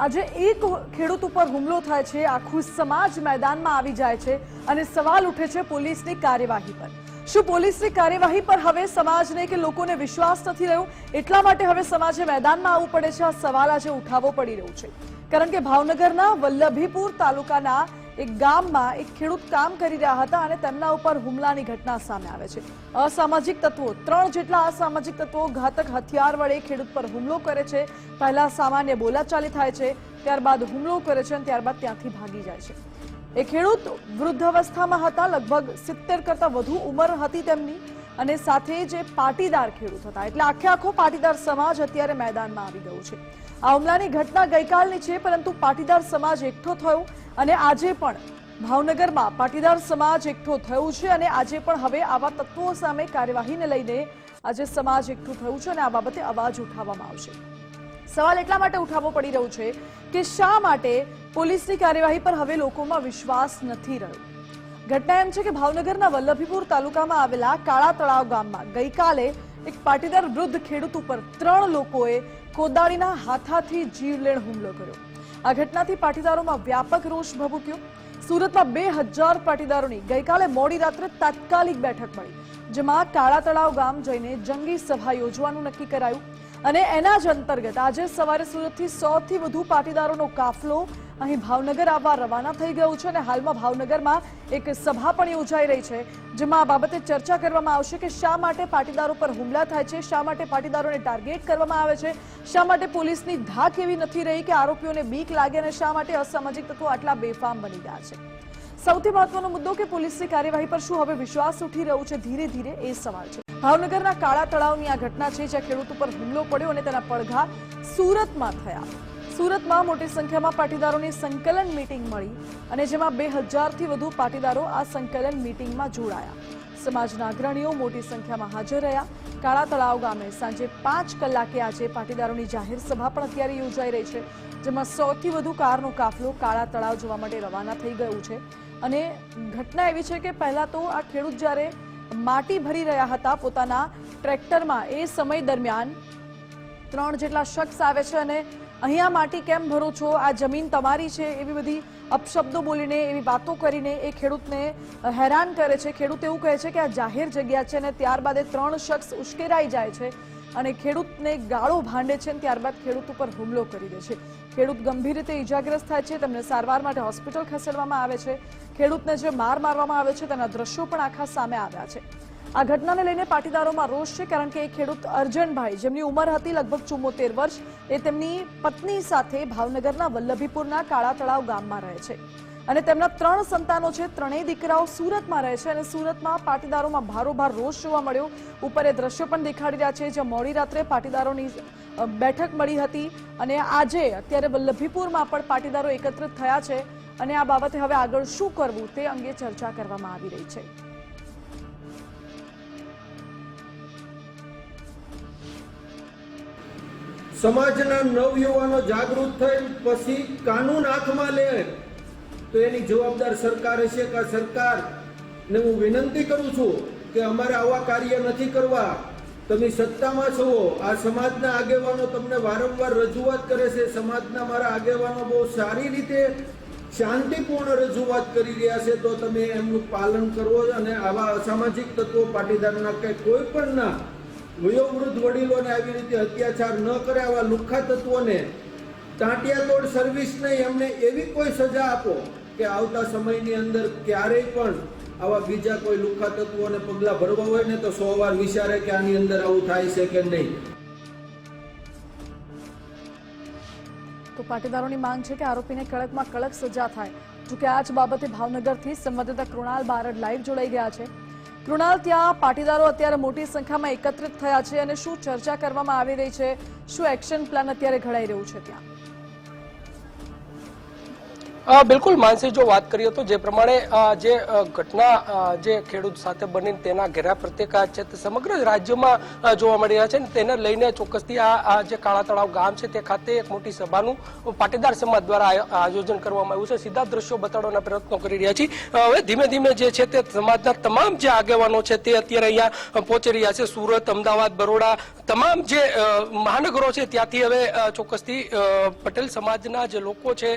આજે એક ખેડૂત ઉપર હુમલો થાય છે, આખું સમાજ મેદાનમાં આવી જાય છે અને સવાલ ઉઠે છે પોલીસની કાર્યવાહી પર. શું પોલીસની કાર્યવાહી પર હવે સમાજને કે લોકોને વિશ્વાસ નથી રહ્યો? એટલા માટે હવે સમાજે મેદાનમાં આવવું પડે છે. આ સવાલ આજે ઉઠાવવો પડી રહ્યો છે. કારણ કે ભાવનગરના વલ્લભીપુર તાલુકાના એક ગામમાં એક ખેડૂત કામ કરી રહ્યા હતા અને તેમના ઉપર હુમલાની ઘટના સામે આવે છે. અસામાજિક તત્વો, ત્રણ જેટલા અસામાજિક તત્વો ઘાતક હથિયાર વડે ખેડૂત પર હુમલો કરે છે. પહેલા સામાન્ય બોલાચાલી થાય છે, ત્યારબાદ હુમલો કરે છે અને ત્યારબાદ ત્યાંથી ભાગી જાય છે. એ ખેડૂત વૃદ્ધ અવસ્થામાં હતા, લગભગ સિત્તેર કરતા વધુ ઉંમર હતી તેમની અને સાથે જે પાટીદાર ખેડૂત હતા. એટલે આખે આખો પાટીદાર સમાજ અત્યારે મેદાનમાં આવી ગયો છે. આ હુમલાની ઘટના ગઈકાલની છે, પરંતુ પાટીદાર સમાજ એકઠો થયો અને આજે પણ ભાવનગરમાં પાટીદાર સમાજ એકઠો થયું છે અને આજે પણ હવે આવા તત્વો સામે કાર્યવાહીને લઈને આજે સમાજ એકઠું થયું છે અને આ બાબતે અવાજ ઉઠાવવામાં આવશે. સવાલ એટલા માટે ઉઠાવવો પડી રહ્યો છે કે શા માટે પોલીસની કાર્યવાહી પર હવે લોકોમાં વિશ્વાસ નથી રહ્યો? ઘટના એમ છે કે ભાવનગરના વલ્લભીપુર તાલુકામાં આવેલા કાળા તળાવ ગામમાં ગઈકાલે એક પાટીદાર વૃદ્ધ ખેડૂત ઉપર ત્રણ લોકોએ કોદાળીના હાથાથી જીવલેણ હુમલો કર્યો. આ ઘટનાથી પાટીદારોમાં વ્યાપક રોષ ભભૂક્યો. સુરતમાં બે હજાર પાટીદારોની ગઈકાલે મોડી રાત્રે તાત્કાલિક બેઠક મળી, જેમાં કાળા તળાવ ગામ જઈને જંગી સભા યોજવાનું નક્કી કરાયું. અને એના જ અંતર્ગત આજે સવારે સુરતથી સો થી વધુ પાટીદારોનો કાફલો અહીં ભાવનગર આવવા રવાના થઈ ગયું છે અને હાલમાં ભાવનગરમાં એક સભા પણ યોજાઈ રહી છે, જેમાં આ બાબતે ચર્ચા કરવામાં આવશે કે શા માટે પાટીદારો પર હુમલા થાય છે, શા માટે પાટીદારોને ટાર્ગેટ કરવામાં આવે છે, શા માટે પોલીસની ધાક એવી નથી રહી કે આરોપીઓને બીક લાગે અને શા માટે અસામાજિક તત્વો આટલા બેફામ બની ગયા છે. સૌથી મહત્વનો મુદ્દો કે પોલીસની કાર્યવાહી પર શું હવે વિશ્વાસ ઉઠી રહ્યો છે? ધીરે ધીરે એ સવાલ છે. ભાવનગરના કાળા તળાવની આ ઘટના છે જ્યાં ખેડૂત ઉપર હુમલો પડ્યો અને તેના પડઘા સુરતમાં થયા. સુરતમાં મોટી સંખ્યામાં પાટીદારોની સંકલન મીટિંગ મળી અને જેમાં બે હજારથી વધુ પાટીદારો આ સંકલન મીટિંગમાં જોડાયા. સમાજના અગ્રણીઓ મોટી સંખ્યામાં હાજર રહ્યા. કાળા તળાવ ગામે સાંજે પાંચ કલાકે આજે પાટીદારોની જાહેર સભા પણ અત્યારે યોજાઈ રહી છે, જેમાં સૌથી વધુ કારનો કાફલો કાળા તળાવ જોવા માટે રવાના થઈ ગયું છે. અને ઘટના એવી છે કે પહેલા તો આ ખેડૂત જ્યારે માટી ભરી રહ્યા હતા પોતાના ટ્રેક્ટરમાં. એ સમય દરમિયાન ત્રણ જેટલા શખ્સ આવે છે અને અહીંયા માટી કેમ ભરો છો? આ જમીન તમારી છે? એવી બધી અપશબ્દો બોલીને, એવી વાતો કરીને એ ખેડૂતને હેરાન કરે છે. ખેડૂત એવું કહે છે કે આ જાહેર જગ્યા છે અને ત્યારબાદ એ ત્રણ શખ્સ ઉશ્કેરાઈ જાય છે અને ખેડૂતને ગાળો ભાંડે છે અને ત્યારબાદ ખેડૂત ઉપર હુમલો કરી દે છે. ખેડૂત ગંભીર રીતે ઈજાગ્રસ્ત થાય છે. તેમને સારવાર માટે હોસ્પિટલ ખસેડવામાં આવે છે. ખેડૂતને જે માર મારવામાં આવે છે તેના દ્રશ્યો પણ આખા સામે આવ્યા છે. આ ઘટનાને લઈને પાટીદારોમાં રોષ છે કારણ કે એ ખેડૂત અર્જનભાઈ, જેમની ઉંમર હતી લગભગ ચુમ્મોતેર વર્ષ, એ તેમની પત્ની સાથે ભાવનગરના વલ્લભીપુરના કાળા તળાવ ગામમાં રહે છે. અને તેમના ત્રણ સંતાનો છે, ત્રણેય દીકરાઓ સુરતમાં રહે છે અને સુરતમાં પાટીદારોમાં ભારોભાર રોષ જોવા મળ્યો. ઉપર એ દ્રશ્યો પણ દેખાડી રહ્યા છે, જ્યાં મોડી રાત્રે પાટીદારોની બેઠક મળી હતી. અને આજે અત્યારે વલ્લભીપુરમાં પણ પાટીદારો એકત્રિત થયા છે. અને આ બાબતે હવે આગળ શું કરવું તે અંગે ચર્ચા કરવામાં આવી રહી છે. સમાજના નવયુવાનો જાગૃત થઈ પછી કાનૂન હાથમાં લે. તો એની જવાબદાર સરકાર હશે કે સરકાર સરકારને હું વિનંતી કરું છું કે અમારે આવા કાર્ય નથી કરવા. તમે સત્તામાં છો. આ સમાજના આગેવાનો તમને વારંવાર રજૂઆત કરે છે. સમાજના મારા આગેવાનો બહુ સારી રીતે શાંતિપૂર્ણ રજૂઆત કરી રહ્યા છે તો તમે એમનું પાલન કરવો અને આવા અસામાજિક તત્વો પાટીદારના કે કોઈ પણ ના વયોવૃદ્ધ વડીલોને આવી રીતે અત્યાચાર ન કરે આવા લુખ્ખા તત્વોને. તાંટિયાતોડ સર્વિસ નહીં એમને એવી કોઈ સજા આપો કે આવતા સમયની અંદર ક્યારેય પણ આવા બીજા કોઈ લુખ્ખા તત્વોને પગલાં ભરવા હોય ને તો સો વાર વિચારે કે આની અંદર આવું થાય છે કે નહીં. તો પાટીદારોની માંગ છે કે આરોપીને કડકમાં કડક સજા થાય. જોકે આ જ બાબતે ભાવનગરથી સંવાદદાતા કૃણાલ બારડ લાઈવ જોડાઈ ગયા છે. કૃણાલ, ત્યાં પાટીદારો અત્યારે મોટી સંખ્યામાં એકત્રિત થયા છે અને શું ચર્ચા કરવામાં આવી રહી છે? શું એક્શન પ્લાન અત્યારે ઘડાઈ રહ્યું છે ત્યાં? બિલકુલ, માનસી, જો વાત કરીએ તો જે પ્રમાણે જે ઘટના જે ખેડૂત સાથે બની તેના ઘેરા પ્રત્યેકા છે તે સમગ્ર રાજ્યમાં જોવા મળી રહ્યા છે તેને લઈને ચોક્કસથી આ જે કાળા તળાવ ગામ છે તે ખાતે એક મોટી સભાનું પાટીદાર સમાજ દ્વારા આયો- આયોજન કરવામાં આવ્યું છે. સીધા દ્રશ્યો બતાડવાના પ્રયત્નો કરી રહ્યા છીએ. હવે ધીમે ધીમે જે છે તે સમાજના તમામ જે આગેવાનો છે તે અત્યારે અહીંયા પહોંચી રહ્યા છે. સુરત, અમદાવાદ, બરોડા, તમામ જે મહાનગરો છે ત્યાંથી હવે ચોક્કસથી પટેલ સમાજના જે લોકો છે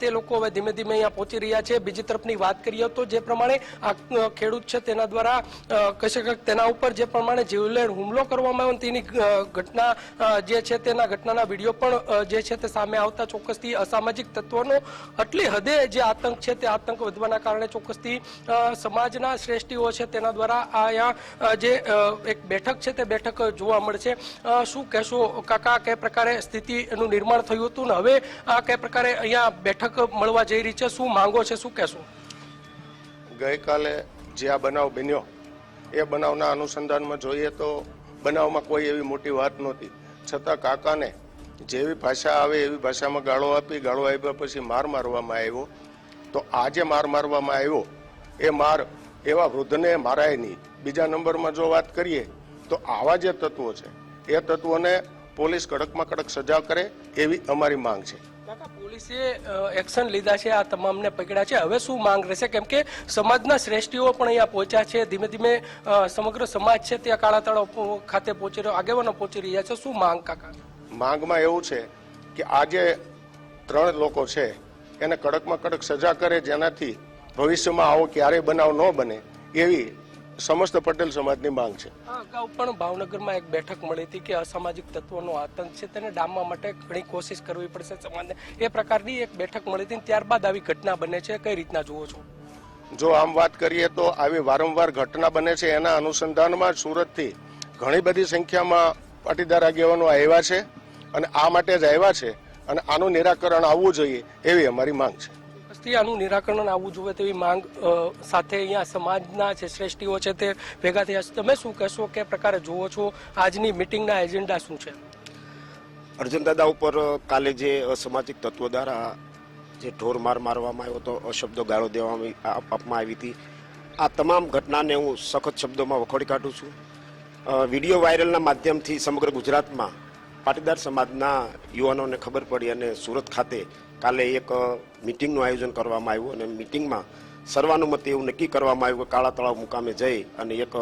તે લોકો હવે ધીમે ધીમે અહીંયા પહોંચી રહ્યા છે. બીજી તરફની વાત કરીએ તો જે પ્રમાણે આ ખેડૂત છે તેના દ્વારા કહી શકાય તેના ઉપર જે પ્રમાણે જીવલેણ હુમલો કરવામાં આવ્યો તેની ઘટના જે છે તેના ઘટનાના વીડિયો પણ જે છે તે સામે આવતા ચોક્કસથી અસામાજિક તત્વોનો આટલી હદે જે આતંક છે તે આતંક વધવાના કારણે ચોક્કસથી સમાજના શ્રેષ્ઠીઓ છે તેના દ્વારા આ જે એક બેઠક છે તે બેઠક જોવા મળશે. શું કહેશો કાકા કઈ પ્રકારે સ્થિતિનું નિર્માણ થયું હતું ને હવે આ કઈ પ્રકારે અહીંયા બેઠક મળવા જઈ રહી છે, શું માંગો છે, શું કહેશો? ગઈકાલે જે આ બનાવ બન્યો, એ બનાવના અનુસંધાનમાં જોઈએ તો બનાવમાં કોઈ એવી મોટી વાત નહોતી. છતાં કાકાને જેવી ભાષા આવે એવી ભાષામાં ગાળો આપી, ગાળો આપ્યા પછી માર મારવામાં આવ્યો. તો આ જે માર મારવામાં આવ્યો, એ માર એવા વૃદ્ધને મારાય નહીં. બીજા નંબરમાં જો વાત કરીએ, તો આવા જે તત્વો છે, એ તત્વોને પોલીસ કડકમાં કડક સજા કરે એવી અમારી માંગ છે. પોલીસે એક્શન લીધા છે, આ તમામને પકડ્યા છે. હવે શું માંગ રહેશે? કેમ કે સમાજના શ્રેષ્ઠીઓ પણ અહીંયા પહોંચ્યા છે. ધીમે ધીમે સમગ્ર સમાજ છે ત્યાં કાળા તળાવ ખાતે પહોંચી રહ્યો, આગેવાનો પહોંચી રહ્યા છે. શું માંગ, કાકા? માંગમાં એવું છે કે આજે ત્રણ લોકો છે, એને કડકમાં કડક સજા કરે, જેનાથી ભવિષ્યમાં આવો ક્યારેય બનાવ ન બને, એવી સમસ્ત પટેલ સમાજની માંગ છે. અગાઉ પણ ભાવનગરમાં એક બેઠક મળી હતી કે અસામાજિક તત્વોનો આતંક છે તેને ડામવા માટે ઘણી કોશિશ કરવી પડશે સમાજને. એ પ્રકારની એક બેઠક મળી હતી ત્યારબાદ આવી ઘટના બને છે. કઈ રીતના જુઓ છો? જો આમ વાત કરીએ તો આવી વારંવાર ઘટના બને છે. એના અનુસંધાનમાં સુરતથી ઘણી બધી સંખ્યામાં પાટીદાર આગેવાનો આવ્યા છે અને આ માટે જ આવ્યા છે અને આનું નિરાકરણ આવવું જોઈએ એવી અમારી માંગ છે. ચોક્કસથી આનું નિરાકરણ આવવું જોઈએ તેવી માંગ સાથે અહીંયા સમાજના જે શ્રેષ્ઠીઓ છે તે ભેગા થયા છે. તમે શું કહેશો કે પ્રકારે જુઓ છો આજની મિટિંગના એજન્ડા શું છે? અર્જુન દાદા ઉપર કાલે જે અસામાજિક તત્વો દ્વારા જે ઢોર માર મારવામાં આવ્યો હતો, અશબ્દો ગાળો દેવામાં આપવામાં આવી હતી. આ તમામ ઘટનાને હું સખત શબ્દોમાં વખોડી કાઢું છું. વીડિયો વાયરલના માધ્યમથી સમગ્ર ગુજરાતમાં પાટીદાર સમાજના યુવાનોને ખબર પડી અને સુરત ખાતે કાલે એક મિટિંગનું આયોજન કરવામાં આવ્યું અને મિટિંગમાં સર્વાનુમતે એવું નક્કી કરવામાં આવ્યું કે કાળા તળાવ મુકામે જઈ અને એક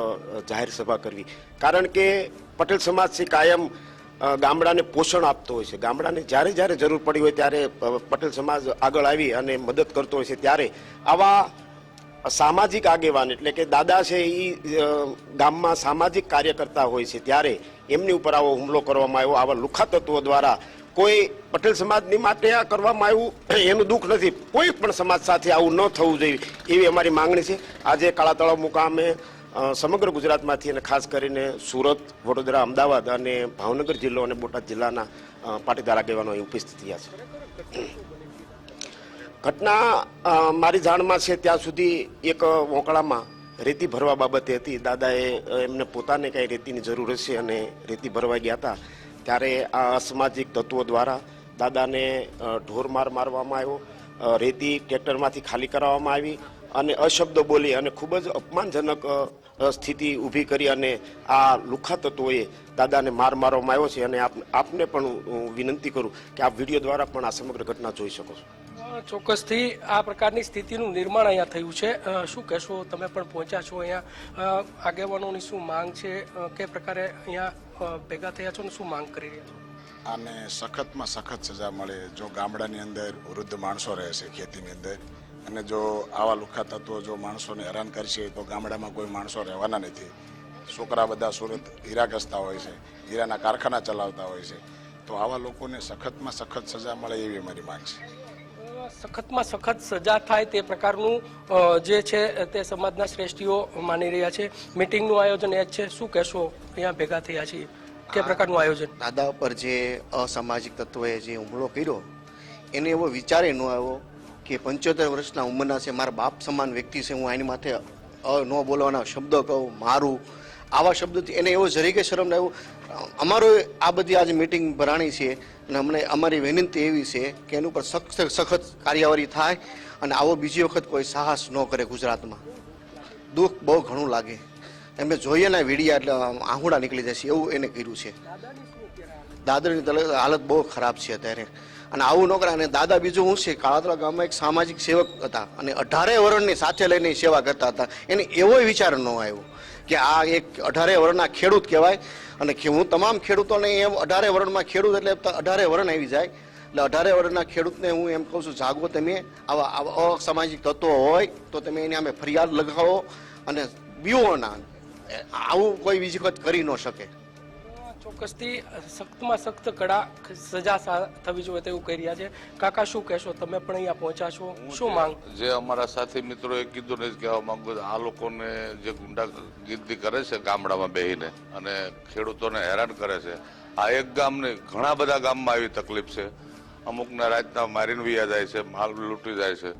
જાહેર સભા કરવી. કારણ કે પટેલ સમાજ છે કાયમ ગામડાને પોષણ આપતો હોય છે. ગામડાને જ્યારે જ્યારે જરૂર પડી હોય ત્યારે પટેલ સમાજ આગળ આવી અને મદદ કરતો હોય છે. ત્યારે આવા સામાજિક આગેવાન એટલે કે દાદા છે એ ગામમાં સામાજિક કાર્ય કરતા હોય છે. ત્યારે એમની ઉપર આવો હુમલો કરવામાં આવ્યો. આવા લુખા તત્વો દ્વારા કોઈ પટેલ સમાજની માટે આ કરવામાં આવ્યું, એનું દુઃખ નથી. કોઈ પણ સમાજ સાથે આવું ન થવું જોઈએ, એવી અમારી માંગણી છે. આજે કાળા તળાવ મુકામે સમગ્ર ગુજરાતમાંથી અને ખાસ કરીને સુરત, વડોદરા, અમદાવાદ અને ભાવનગર જિલ્લો અને બોટાદ જિલ્લાના પાટીદાર આગેવાનો અહીં ઉપસ્થિત થયા છે. ઘટના મારી જાણમાં છે ત્યાં સુધી એક વોંકળામાં રેતી ભરવા બાબતે હતી. દાદાએ એમને પોતાને કાંઈ રેતીની જરૂર હશે અને રેતી ભરવા ગયા હતા. ત્યારે આ અસામાજિક તત્વો દ્વારા દાદાને ઢોર ઢોરમાર મારવામાં આવ્યો રેતી ટ્રેક્ટરમાંથી ખાલી કરાવવામાં આવી અને અશબ્દો બોલી અને ખૂબ જ અપમાનજનક સ્થિતિ ઊભી કરી અને આ લુખા તત્વોએ દાદાને માર મારવામાં આવ્યો છે અને આપ, આપને પણ હું વિનંતી કરું કે આપ વીડિયો દ્વારા પણ આ સમગ્ર ઘટના જોઈ શકો છો. ચોક્કસથી આ પ્રકારની સ્થિતિનું નિર્માણ અહીંયા થયું છે. શું કહેશો? તમે પણ પહોંચ્યા છો અહીંયા. આગેવાનોની શું માંગ છે? કે પ્રકારે અહીંયા ભેગા થયા છો ને શું માંગ કરી રહ્યા છો? આને સખતમાં સખત સજા મળે જો ગામડાની અંદર વૃદ્ધ માણસો રહે છે ખેતીની અંદર. અને જો આવા લુખા તત્વો જો માણસોને હેરાન કરશે તો ગામડામાં કોઈ માણસો રહેવાના નથી. છોકરા બધા સુરત હીરા ઘસતા હોય છે, હીરાના કારખાના ચલાવતા હોય છે. તો આવા લોકોને સખતમાં સખત સજા મળે એવી અમારી માંગ છે. સખતમાં સખત સજા થાય તે પ્રકારનું જે છે તે સમાજના શ્રેષ્ઠીઓ માની રહ્યા છે. મિટિંગનું આયોજન એ જ છે. શું કહેશો? અહીંયા ભેગા થયા છીએ. કે પ્રકારનું આયોજન? દાદા ઉપર જે અસામાજિક તત્વોએ જે હુમલો કર્યો એને એવો વિચારે ન આવ્યો કે પંચોતેર વર્ષના ઉંમરના છે મારા બાપ સમાન વ્યક્તિ છે હું આની માથે ન બોલવાના શબ્દો કહું મારું આવા શબ્દોથી એને એવો જરીકે શરમ ના આવ્યું અમારો આ બધી આજે મિટિંગ ભરાણી છે અને અમને અમારી વિનંતી એવી છે કે એની ઉપર સખત સખત કાર્યવાહી થાય અને આવો બીજી વખત કોઈ સાહસ ન કરે ગુજરાતમાં. દુઃખ બહુ ઘણું લાગે. એમને જોઈએ ને વીડિયા એટલે આહુડા નીકળી જશે એવું એને કર્યું છે. દાદરની હાલત બહુ ખરાબ છે અત્યારે. અને આવું ન કરે. અને દાદા બીજું શું છે? કાળાતરા ગામમાં એક સામાજિક સેવક હતા અને અઢારે વર્ષની સાથે લઈને સેવા કરતા હતા. એને એવો વિચાર ન આવ્યો. કે આ એક અઢારે વર્ણના ખેડૂત કહેવાય. અને હું તમામ ખેડૂતોને એમ અઢારે વર્ણમાં ખેડૂત એટલે અઢારે વર્ણ આવી જાય. એટલે અઢારે વર્ણના ખેડૂતને હું એમ કહું છું, જાગો તમે. આવા અસામાજિક તત્વો હોય તો તમે એને અમે ફરિયાદ લગાવો અને બીઓના આવું કોઈ બીજી વખત કરી ન શકે. ચોક્કસથી સખ્તમાં સખ્ત કડા સજા સા- થવી જોઈએ તેવું કહી રહ્યા છે. કાકા શું કહેશો? તમે પણ અહીંયા પહોંચ્યા છો. શું માંગ? જે અમારા સાથી મિત્રોએ કીધું ને જ કહેવા માંગુ. આ લોકોને જે ગુંડાગીર્દી કરે છે ગામડામાં બેહીને અને ખેડૂતોને હેરાન કરે છે. આ એક ગામ ને ઘણા બધા ગામમાં આવી તકલીફ છે. અમુકના રાતના મારીને વિયા જાય છે માલ લૂંટી જાય છે.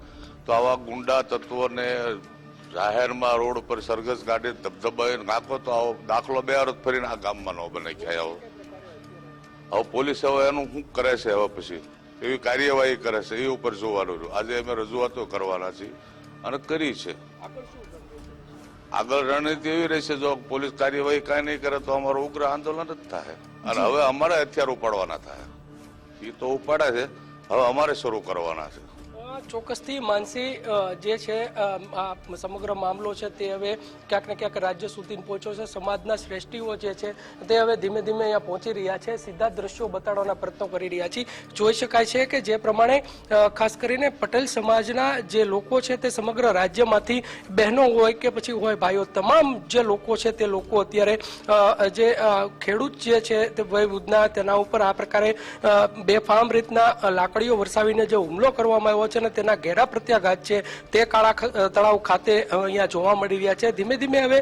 તો આવા ગુંડા તત્વોને જાહેરમાં રોડ ઉપર સરઘસ ગાડી ધબધબાવીને નાખો તો આવો દાખલો બે વર્ષ ફરીને આ ગામમાં ન બને ક્યાંય આવો. હવે પોલીસ હવે એનું શું કરે છે હવે પછી? એવી કાર્યવાહી કરે છે એ ઉપર જોવાનું છું. આજે અમે રજૂઆતો કરવાના છીએ અને કરી છે. આગળ રણનીતિ એવી રહેશે જો પોલીસ કાર્યવાહી કાંઈ નહીં કરે તો અમારું ઉગ્ર આંદોલન જ થાય. અને હવે અમારે હથિયાર ઉપાડવાના થાય. એ તો ઉપાડે છે. હવે અમારે શરૂ કરવાના છે. ચોક્કસથી માનસી જે છે સમગ્ર મામલો છે તે હવે ક્યાંક ને ક્યાંક રાજ્ય સુધી પહોંચ્યો છે. સમાજના શ્રેષ્ઠીઓ જે છે તે હવે ધીમે ધીમે અહીંયા પહોંચી રહ્યા છે. સીધા દ્રશ્યો બતાડવાના પ્રયત્નો કરી રહ્યા છે. જોઈ શકાય છે કે જે પ્રમાણે ખાસ કરીને પટેલ સમાજના જે લોકો છે તે સમગ્ર રાજ્યમાંથી બહેનો હોય કે પછી હોય ભાઈઓ, તમામ જે લોકો છે તે લોકો અત્યારે જે ખેડૂત જે છે તે વયવૃદ્ધના તેના ઉપર આ પ્રકારે બેફામ રીતના લાકડીઓ વરસાવીને જે હુમલો કરવામાં આવ્યો છે અને તેના ઘેરા પ્રત્યાઘાત છે. તે કાળા તળાવ ખાતે અહીંયા જોવા મળી રહ્યા છે. ધીમે ધીમે હવે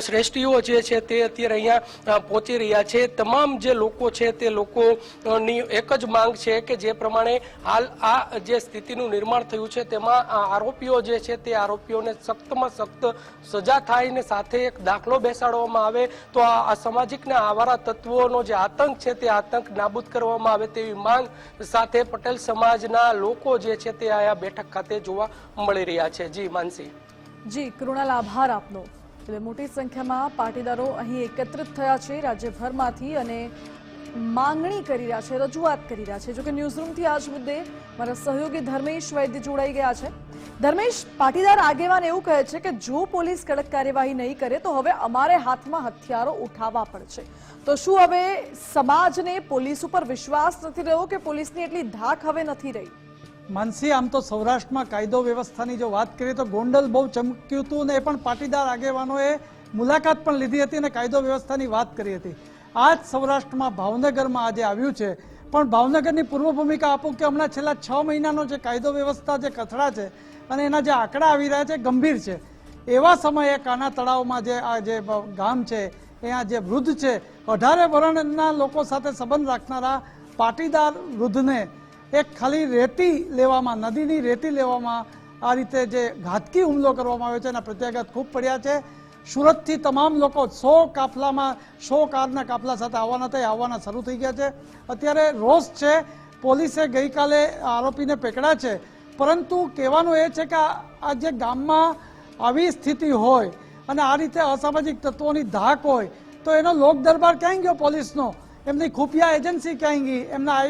શ્રેષ્ઠીઓ જે છે તે અત્યારે અહીંયા પહોંચી રહ્યા છે. તમામ જે લોકો છે તે લોકોની એક જ માંગ છે કે જે પ્રમાણે હાલ આ જે સ્થિતિનું નિર્માણ થયું છે તેમાં આ આરોપીઓ જે છે તે આરોપીઓને સખ્તમાં સખ્ત સજા થાય ને સાથે એક દાખલો બેસાડવામાં આવે તો આ અસામાજિકના આવારા તત્વોનો જે આતંક છે તે આતંક નાબૂદ કરવામાં આવે તેવી માંગ સાથે પટેલ સમાજના લોકો જે છે તે આયા બેઠક ખાતે જોવા મળી રહ્યા છે. જી, માનસી. જી કૃણાલ આભાર આપનો. એટલે મોટી સંખ્યામાં પાટીદારો અહીં એકત્રિત થયા છે રાજ્યભરમાંથી અને માંગણી કરી રહ્યા છે, રજૂઆત કરી રહ્યા છે. જોકે ન્યૂઝરૂમથી આજ મુદ્દે મારા સહયોગી ધર્મેશ વૈદ્ય જોડાઈ ગયા છે. ધર્મેશ, પાટીદાર આગેવાન એવું કહે છે કે જો પોલીસ કડક કાર્યવાહી નહીં કરે તો હવે અમારે હાથમાં હથિયારો ઉઠાવવા પડશે. તો શું હવે સમાજને પોલીસ ઉપર વિશ્વાસ નથી રહ્યો કે પોલીસની એટલી ધાક હવે નથી રહી? માનસી, આમ તો સૌરાષ્ટ્રમાં કાયદો વ્યવસ્થાની જો વાત કરીએ તો ગોંડલ બહુ ચમક્યું હતું ને એ પણ પાટીદાર આગેવાનોએ મુલાકાત પણ લીધી હતી અને કાયદો વ્યવસ્થાની વાત કરી હતી. આ જ સૌરાષ્ટ્રમાં ભાવનગરમાં આજે આવ્યું છે. પણ ભાવનગરની પૂર્વ ભૂમિકા આપો કે હમણાં છેલ્લા છ મહિનાનો જે કાયદો વ્યવસ્થા જે કથળા છે અને એના જે આંકડા આવી રહ્યા છે, ગંભીર છે. એવા સમયે કાના તળાવમાં જે આ જે ગામ છે અહીંયા જે વૃદ્ધ છે, અઢારે વર્ણના લોકો સાથે સંબંધ રાખનારા પાટીદાર વૃદ્ધને એક ખાલી રેતી લેવામાં, નદીની રેતી લેવામાં આ રીતે જે ઘાતકી હુમલો કરવામાં આવ્યો છે એના પ્રત્યાઘાત ખૂબ પડ્યા છે. સુરતથી તમામ લોકો સો કાફલામાં, સો કારના કાફલા સાથે આવવાના થઈ આવવાના શરૂ થઈ ગયા છે. અત્યારે રોષ છે, પોલીસે ગઈકાલે આરોપીને પકડ્યા છે. પરંતુ કહેવાનું એ છે કે આ જે ગામમાં આવી સ્થિતિ હોય અને આ રીતે અસામાજિક તત્વોની ધાક હોય, તો એનો લોક દરબાર ક્યાં ગયો પોલીસનો? એમની ખુફિયા એજન્સી ક્યાં ગઈ? એમના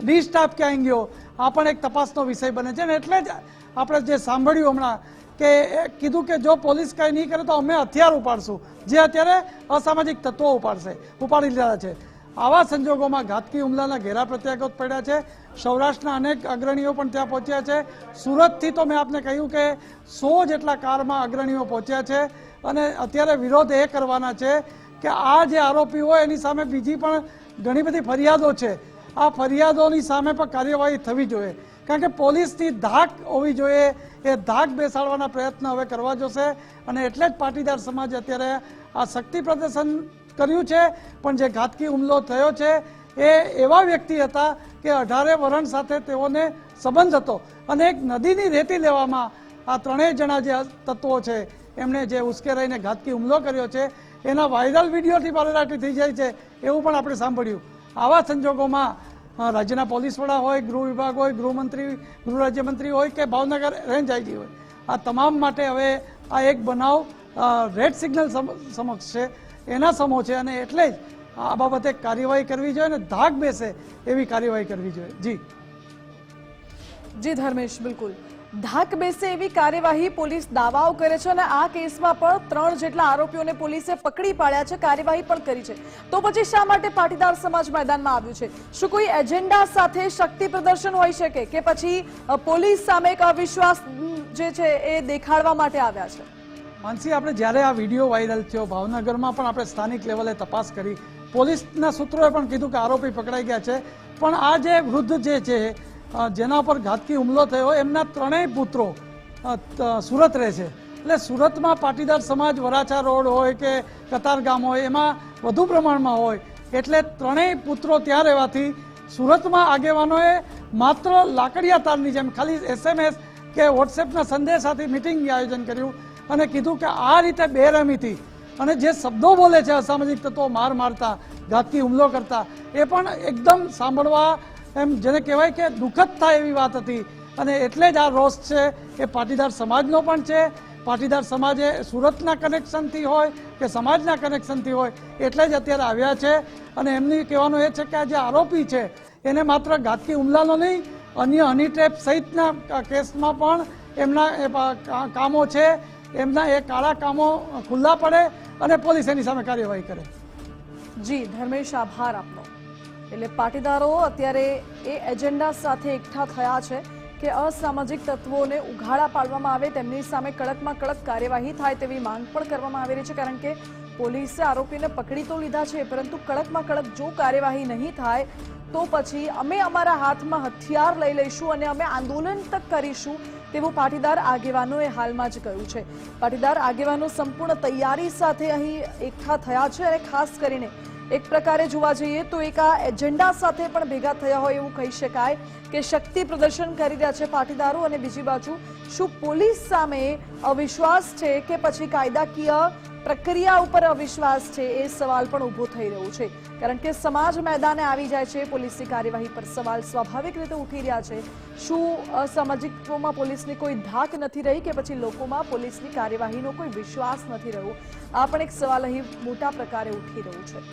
આઈ- ડી સ્ટાફ ક્યાં ગયો આ પણ એક તપાસનો વિષય બને છે ને એટલે જ આપણે જે સાંભળ્યું હમણાં કે કીધું કે જો પોલીસ કાંઈ નહીં કરે તો અમે હથિયાર ઉપાડશું. જે અત્યારે અસામાજિક તત્વો ઉપાડશે, ઉપાડી લીધા છે. આવા સંજોગોમાં ઘાતકી હુમલાના ઘેરા પ્રત્યાઘાત પડ્યા છે. સૌરાષ્ટ્રના અનેક અગ્રણીઓ પણ ત્યાં પહોંચ્યા છે. સુરતથી તો મેં આપને કહ્યું કે સો જેટલા કારમાં અગ્રણીઓ પહોંચ્યા છે અને અત્યારે વિરોધ એ કરવાના છે કે આ જે આરોપી હોય એની સામે બીજી પણ ઘણી બધી ફરિયાદો છે. આ ફરિયાદોની સામે પણ કાર્યવાહી થવી જોઈએ. કારણ કે પોલીસની ધાક હોવી જોઈએ, એ ધાક બેસાડવાના પ્રયત્ન હવે કરવા જોશે. અને એટલે જ પાટીદાર સમાજ અત્યારે આ શક્તિ પ્રદર્શન કર્યું છે. પણ જે ઘાતકી હુમલો થયો છે, એ એવા વ્યક્તિ હતા કે અઢારે વરણ સાથે તેઓને સંબંધ હતો. અને એક નદીની રેતી લેવામાં આ ત્રણેય જણા જે તત્વો છે, એમણે જે ઉશ્કેરાઈને ઘાતકી હુમલો કર્યો છે, એના વાયરલ વિડીયોથી પારેલાટી થઈ જાય છે, એવું પણ આપણે સાંભળ્યું. આવા સંજોગોમાં રાજ્યના પોલીસ વડા હોય, ગૃહ વિભાગ હોય, ગૃહમંત્રી, ગૃહ રાજ્યમંત્રી હોય કે ભાવનગર રેન્જ આઈજી હોય, આ તમામ માટે હવે આ એક બનાવ રેડ સિગ્નલ સમક્ષ છે. એના સમો છે અને એટલે જ આ બાબતે કાર્યવાહી કરવી જોઈએ અને ધાક બેસે એવી કાર્યવાહી કરવી જોઈએ. જી. જી ધર્મેશ, બિલકુલ. ધાક બેસે એવી કાર્યવાહી પોલીસ દાવાઓ કરે છે અને આ કેસમાં પણ ત્રણ જેટલા આરોપીઓને પોલીસે પકડી પાડ્યા છે, કાર્યવાહી પણ કરી છે. તો પછી શા માટે પાટીદાર સમાજ મેદાનમાં આવ્યું છે? શું કોઈ એજન્ડા સાથે શક્તિ પ્રદર્શન હોઈ શકે કે પછી પોલીસ સામે એક અવિશ્વાસ જે છે એ દેખાડવા માટે આવ્યા છે? માનસી, આપણે જ્યારે આ વીડિયો વાયરલ થયો, ભાવનગરમાં પણ આપણે સ્થાનિક લેવલે તપાસ કરી. પોલીસના સૂત્રોએ પણ કીધું કે આરોપી પકડાઈ ગયા છે. પણ આ જે વૃદ્ધ જે છે જેના પર ઘાતકી હુમલો થયો, એમના ત્રણેય પુત્રો સુરત રહે છે. એટલે સુરતમાં પાટીદાર સમાજ, વરાછા રોડ હોય કે કતારગામ હોય, એમાં વધુ પ્રમાણમાં હોય, એટલે ત્રણેય પુત્રો ત્યાં રહેવાથી સુરતમાં આગેવાનોએ માત્ર લાકડિયા તારની જેમ, ખાલી એસએમએસ કે વોટ્સએપના સંદેશાથી મિટિંગ આયોજન કર્યું અને કીધું કે આ રીતે બેરહમીથી અને જે શબ્દો બોલે છે અસામાજિક તત્વો, માર મારતા, ઘાતકી હુમલો કરતા, એ પણ એકદમ સાંભળવા એમ જેને કહેવાય કે દુઃખદ થાય એવી વાત હતી. અને એટલે જ આ રોષ છે એ પાટીદાર સમાજનો પણ છે. પાટીદાર સમાજે સુરતના કનેક્શનથી હોય કે સમાજના કનેક્શનથી હોય એટલે જ અત્યારે આવ્યા છે. અને એમની કહેવાનું એ છે કે આ જે આરોપી છે, એને માત્ર ઘાતકી હુમલાનો નહીં, અન્ય હની સહિતના કેસમાં પણ એમના કામો છે. એમના એ કાળા કામો ખુલ્લા પડે અને પોલીસ એની સામે કાર્યવાહી કરે. જી, ધર્મેશ, આભાર આપનો. એટલે પાટીદારો અત્યારે એ એજન્ડા સાથે એકઠા થયા છે કે અસામાજિક તત્વોને ઉઘાડા પાડવામાં આવે, તેમની સામે કડકમાં કડક કાર્યવાહી થાય તેવી માંગ પણ કરવામાં આવી રહી છે, કારણ કે પોલીસે આરોપીને પકડી તો લીધા છે, પરંતુ કડકમાં કડક જો કાર્યવાહી નહીં થાય, તો પછી અમે અમારા હાથમાં હથિયાર લઈ લઈશું અને અમે આંદોલન તક કરીશું તેવું પાટીદાર આગેવાનોએ હાલમાં જ કહ્યું છે. પાટીદાર આગેવાનો સંપૂર્ણ તૈયારી સાથે અહીં એકઠા થયા છે અને ખાસ કરીને એક પ્રકારે જોવા જઈએ તો એક આ એજન્ડા સાથે પણ ભેગા થયા હોય એવું કહી શકાય કે શક્તિ પ્રદર્શન કરી રહ્યા છે પાટીદારો અને બીજી બાજુ શું પોલીસ સામે અવિશ્વાસ છે કે પછી કાયદાકીય પ્રક્રિયા ઉપર અવિશ્વાસ છે એ સવાલ પણ ઊભો થઈ રહ્યો છે? કારણ કે સમાજ મેદાને આવી જાય છે, પોલીસની કાર્યવાહી પર સવાલ સ્વાભાવિક રીતે ઉઠી રહ્યા છે. શું સામાજિકમાં પોલીસની કોઈ ધાક નથી રહી કે પછી લોકોમાં પોલીસની કાર્યવાહીનો કોઈ વિશ્વાસ નથી રહ્યો? આ પણ એક સવાલ અહીં મોટા પ્રકારે ઉઠી રહ્યું છે.